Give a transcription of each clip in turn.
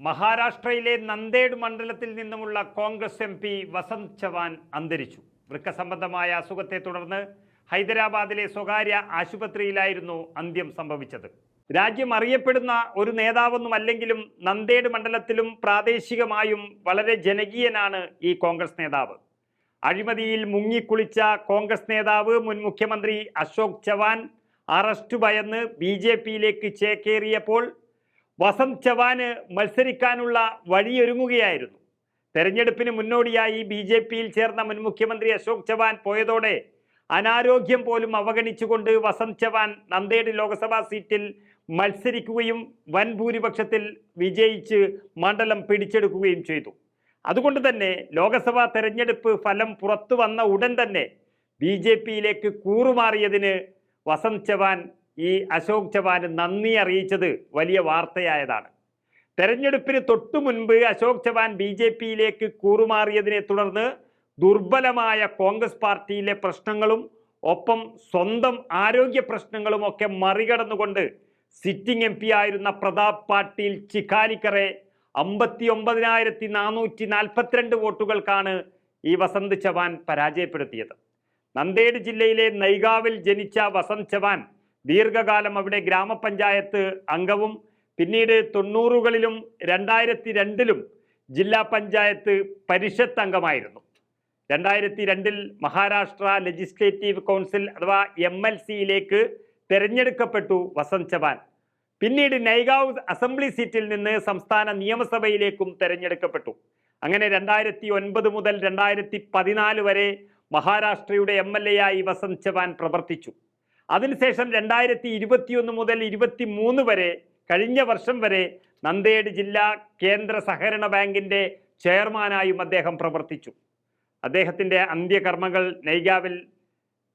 മഹാരാഷ്ട്രയിലെ നന്ദേഡ് മണ്ഡലത്തിൽ നിന്നുമുള്ള Congress M P Vasant Chavan അന്തരിച്ചു. വൃക്ക സംബന്ധമായ അസുഖത്തെ തുടർന്ന് ഹൈദരാബാദിലെ സ്വകാര്യ ആശുപത്രിയിലായിരുന്നു അന്ത്യം സംഭവിച്ചത്. രാജ്യം അറിയപ്പെടുന്ന ഒരു നേതാവൊന്നുമല്ലെങ്കിലും നന്ദേഡ് മണ്ഡലത്തിലും പ്രാദേശികമായും വളരെ ജനകീയനാണ് ഈ കോൺഗ്രസ് നേതാവ്. അഴിമതിയിൽ മുങ്ങിക്കുളിച്ച കോൺഗ്രസ് നേതാവ് മുൻ മുഖ്യമന്ത്രി അശോക് ചവാൻ അറസ്റ്റ് ഭയന്ന് ബി ജെ പിയിലേക്ക് ചേക്കേറിയപ്പോൾ വസന്ത് ചവാന് മത്സരിക്കാനുള്ള വഴിയൊരുങ്ങുകയായിരുന്നു. തെരഞ്ഞെടുപ്പിന് മുന്നോടിയായി ബി ജെ പിയിൽ ചേർന്ന മുൻ മുഖ്യമന്ത്രി അശോക് ചവാൻ പോയതോടെ അനാരോഗ്യം പോലും അവഗണിച്ചുകൊണ്ട് വസന്ത് ചവാൻ നന്ദേഡ് ലോക്സഭാ സീറ്റിൽ മത്സരിക്കുകയും വൻ ഭൂരിപക്ഷത്തിൽ വിജയിച്ച് മണ്ഡലം പിടിച്ചെടുക്കുകയും ചെയ്തു. അതുകൊണ്ട് തന്നെ ലോക്സഭാ തെരഞ്ഞെടുപ്പ് ഫലം പുറത്തു വന്ന ഉടൻ തന്നെ ബി ജെ പിയിലേക്ക് കൂറുമാറിയതിന് വസന്ത് ചവാൻ ഈ അശോക് ചവാന് നന്ദി അറിയിച്ചത് വലിയ വാർത്തയായതാണ്. തെരഞ്ഞെടുപ്പിന് തൊട്ടു മുൻപ് അശോക് ചവാൻ ബി ജെ പിയിലേക്ക് കൂറുമാറിയതിനെ തുടർന്ന് ദുർബലമായ കോൺഗ്രസ് പാർട്ടിയിലെ പ്രശ്നങ്ങളും ഒപ്പം സ്വന്തം ആരോഗ്യ പ്രശ്നങ്ങളും ഒക്കെ മറികടന്നുകൊണ്ട് സിറ്റിംഗ് എം പി ആയിരുന്ന പ്രതാപ് പാട്ടീൽ ചിഖാലിക്കറെ അമ്പത്തി ഒമ്പതിനായിരത്തി നാനൂറ്റി നാൽപ്പത്തിരണ്ട് വോട്ടുകൾക്കാണ് ഈ വസന്ത് ചവാൻ പരാജയപ്പെടുത്തിയത്. നന്ദേഡ് ജില്ലയിലെ നൈഗാവിൽ ജനിച്ച വസന്ത് ചവാൻ ദീർഘകാലം അവിടെ ഗ്രാമപഞ്ചായത്ത് അംഗവും പിന്നീട് തൊണ്ണൂറുകളിലും രണ്ടായിരത്തി രണ്ടിലും ജില്ലാ പഞ്ചായത്ത് പരിഷത്ത് അംഗമായിരുന്നു. രണ്ടായിരത്തി രണ്ടിൽ മഹാരാഷ്ട്ര ലെജിസ്ലേറ്റീവ് കൗൺസിൽ അഥവാ എം എൽ സിയിലേക്ക് തിരഞ്ഞെടുക്കപ്പെട്ടു വസന്ത് ചവാൻ. പിന്നീട് നൈഗാവ് അസംബ്ലി സീറ്റിൽ നിന്ന് സംസ്ഥാന നിയമസഭയിലേക്കും തെരഞ്ഞെടുക്കപ്പെട്ടു. അങ്ങനെ രണ്ടായിരത്തി ഒൻപത് മുതൽ രണ്ടായിരത്തി പതിനാല് വരെ മഹാരാഷ്ട്രയുടെ എം എൽ എ ആയി വസന്ത് ചവാൻ പ്രവർത്തിച്ചു. അതിനുശേഷം രണ്ടായിരത്തി ഇരുപത്തിയൊന്ന് മുതൽ ഇരുപത്തി മൂന്ന് വരെ കഴിഞ്ഞ വർഷം വരെ നന്ദേഡ് ജില്ലാ കേന്ദ്ര സഹകരണ ബാങ്കിന്റെ ചെയർമാനായും അദ്ദേഹം പ്രവർത്തിച്ചു. അദ്ദേഹത്തിന്റെ അന്ത്യകർമ്മങ്ങൾ നൈഗാവിൽ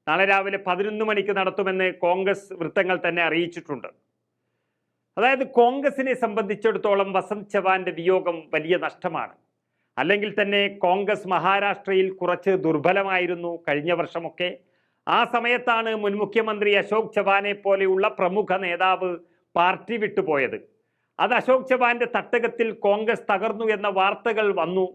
നാളെ രാവിലെ പതിനൊന്ന് മണിക്ക് നടത്തുമെന്ന് കോൺഗ്രസ് വൃത്തങ്ങൾ തന്നെ അറിയിച്ചിട്ടുണ്ട്. അതായത് കോൺഗ്രസിനെ സംബന്ധിച്ചിടത്തോളം വസന്ത് ചവാന്റെ വിയോഗം വലിയ നഷ്ടമാണ്. അല്ലെങ്കിൽ തന്നെ കോൺഗ്രസ് മഹാരാഷ്ട്രയിൽ കുറച്ച് ദുർബലമായിരുന്നു കഴിഞ്ഞ വർഷമൊക്കെ. ആ സമയത്താണ് മുൻ മുഖ്യമന്ത്രി അശോക് ചവാനെ പോലെയുള്ള പ്രമുഖ നേതാവ് പാർട്ടി വിട്ടുപോയത്. അത് അശോക് ചവാന്റെ തട്ടകത്തിൽ കോൺഗ്രസ് തകർന്നു എന്ന വാർത്തകൾ വന്നു.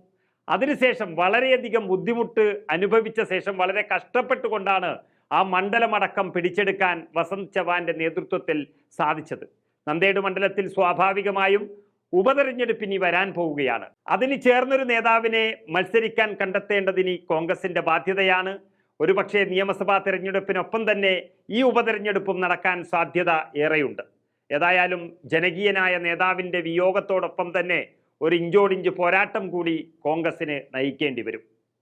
അതിനുശേഷം വളരെയധികം ബുദ്ധിമുട്ട് അനുഭവിച്ച ശേഷം വളരെ കഷ്ടപ്പെട്ടുകൊണ്ടാണ് ആ മണ്ഡലമടക്കം പിടിച്ചെടുക്കാൻ വസന്ത് ചവാന്റെ നേതൃത്വത്തിൽ സാധിച്ചത്. നന്ദേട് മണ്ഡലത്തിൽ സ്വാഭാവികമായും ഉപതെരഞ്ഞെടുപ്പിനി വരാൻ പോവുകയാണ്. അതിന് ചേർന്നൊരു നേതാവിനെ മത്സരിക്കാൻ കണ്ടെത്തേണ്ടതിനി കോൺഗ്രസിന്റെ ബാധ്യതയാണ്. ഒരുപക്ഷെ നിയമസഭാ തെരഞ്ഞെടുപ്പിനൊപ്പം തന്നെ ഈ ഉപതെരഞ്ഞെടുപ്പും നടക്കാൻ സാധ്യത ഏറെയുണ്ട്. ഏതായാലും ജനകീയനായ നേതാവിന്റെ വിയോഗത്തോടൊപ്പം തന്നെ ഒരു ഇഞ്ചോടിഞ്ച് പോരാട്ടം കൂടി കോൺഗ്രസിന് നയിക്കേണ്ടി വരും.